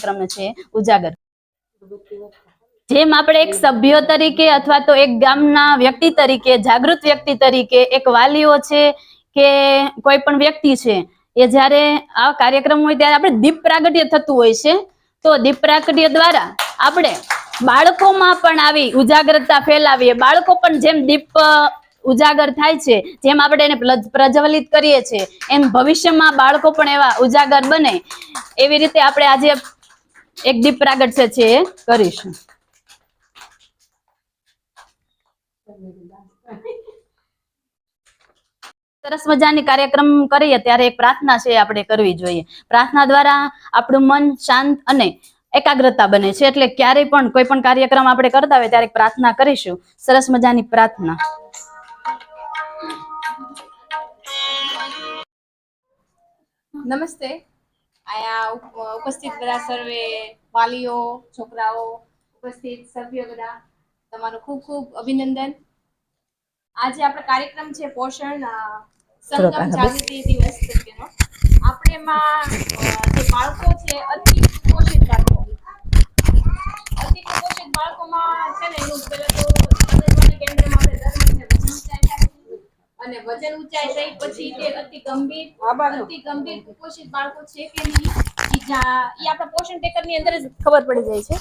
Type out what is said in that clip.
કાર્યક્રમ છે ઉજાગર. જેમ આપણે એક સભ્ય તરીકે અથવા તો એક ગામના વ્યક્તિ તરીકે, જાગૃત વ્યક્તિ તરીકે એક વાલીઓ છે કે કોઈ પણ વ્યક્તિ છે, એ જ્યારે આ કાર્યક્રમ હોય ત્યારે આપણે દીપ પ્રાગટ્ય થતું હોય છે. તો દીપ પ્રાગટ્ય દ્વારા આપણે બાળકોમાં પણ આવી ઉજાગરતા ફેલાવીએ. બાળકો પણ જેમ દીપ ઉજાગર થાય છે, જેમ આપણે એને પ્રજ્વલિત કરીએ છીએ, એમ ભવિષ્યમાં બાળકો પણ એવા ઉજાગર બને. એવી રીતે આપણે આજે એક દીપ પ્રાગટ્ય છે એ કરીશું. સરસ મજાની કાર્યક્રમ કરીએ, ત્યારે એક પ્રાર્થના છે આપણે કરવી જોઈએ. પ્રાર્થના દ્વારા આપણું મન શાંત અને એકાગ્રતા બને છે, એટલે ક્યારેય પણ કોઈ પણ કાર્યક્રમ આપણે કરતા હોય ત્યારે પ્રાર્થના કરીશું. સરસ મજાની પ્રાર્થના. નમસ્તે. અહીંયા ઉપસ્થિત બધા સર્વે વાલીઓ છોકરાઓ ઉપસ્થિત સભ્યો બધા તમારું ખૂબ ખૂબ અભિનંદન. આજે આપણો કાર્યક્રમ છે પોષણ સંગમ જાગૃતિ દિવસ તરીકેનો. આપણે એમાં જે બાળકો છે અતિ કુપોષિત બાળકો. અતિ કુપોષિત બાળકોમાં છે ને એનું પહેલાં તો અને વજન ઊંચાઈ થઈ પછી તે અતિ ગંભીર અતિ ગંભીર કુપોષિત બાળકો છે કે નહીં એ આપણા પોષણ ટેકરની અંદર જ ખબર પડી જાય છે.